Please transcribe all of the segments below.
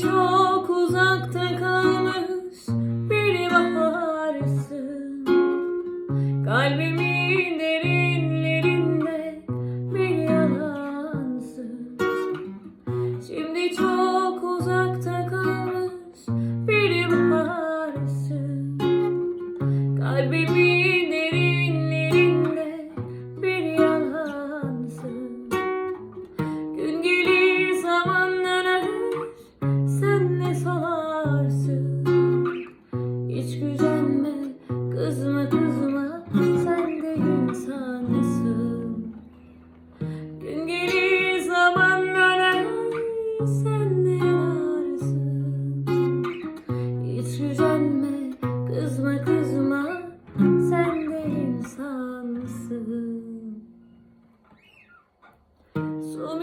çok uzakta kalmış bir baharsın Kalbimin derinlerinde bir yalansın. Şimdi çok senden ağrısın Hiç gücenme kızma kızma. Sen de insansın Su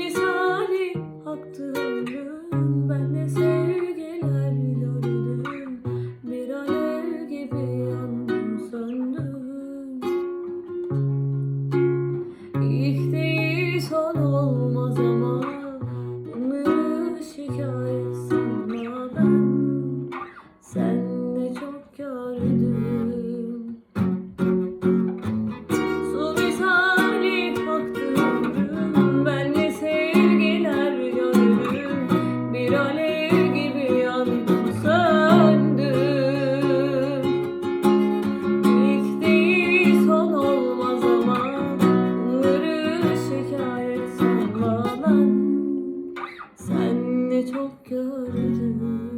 çok gördüm